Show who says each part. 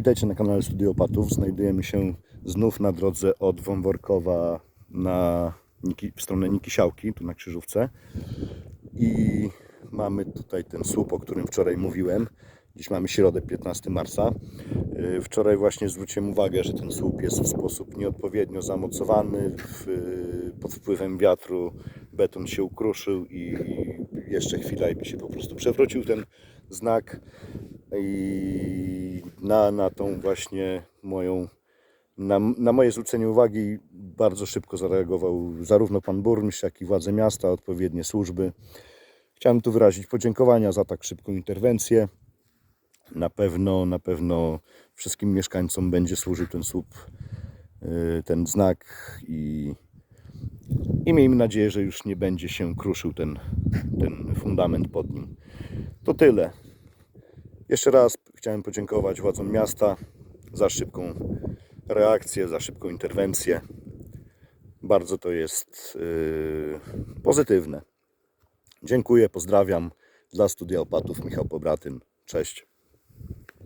Speaker 1: Witajcie na kanale Studiopatów. Znajdujemy się znów na drodze od Wąworkowa na Niki, w stronę Nikisiałki, tu na Krzyżówce. I mamy tutaj ten słup, o którym wczoraj mówiłem. Dziś mamy środę, 15 marca. Yy, Wczoraj właśnie zwróciłem uwagę, że ten słup jest w sposób nieodpowiednio zamocowany. Pod wpływem wiatru beton się ukruszył i jeszcze chwila i by się po prostu przewrócił ten znak. I na, na tą właśnie moją, na, na moje zwrócenie uwagi bardzo szybko zareagował zarówno pan burmistrz, jak i władze miasta, odpowiednie służby. Chciałem tu wyrazić podziękowania za tak szybką interwencję. Na pewno, na pewno wszystkim mieszkańcom będzie służył ten słup, yy, ten znak i, i miejmy nadzieję, że już nie będzie się kruszył ten, ten fundament pod nim. To tyle. Jeszcze raz chciałem podziękować władzom miasta za szybką reakcję, za szybką interwencję. Bardzo to jest yy, pozytywne. Dziękuję, pozdrawiam. Dla Studia Opatów Michał Pobratyn. Cześć.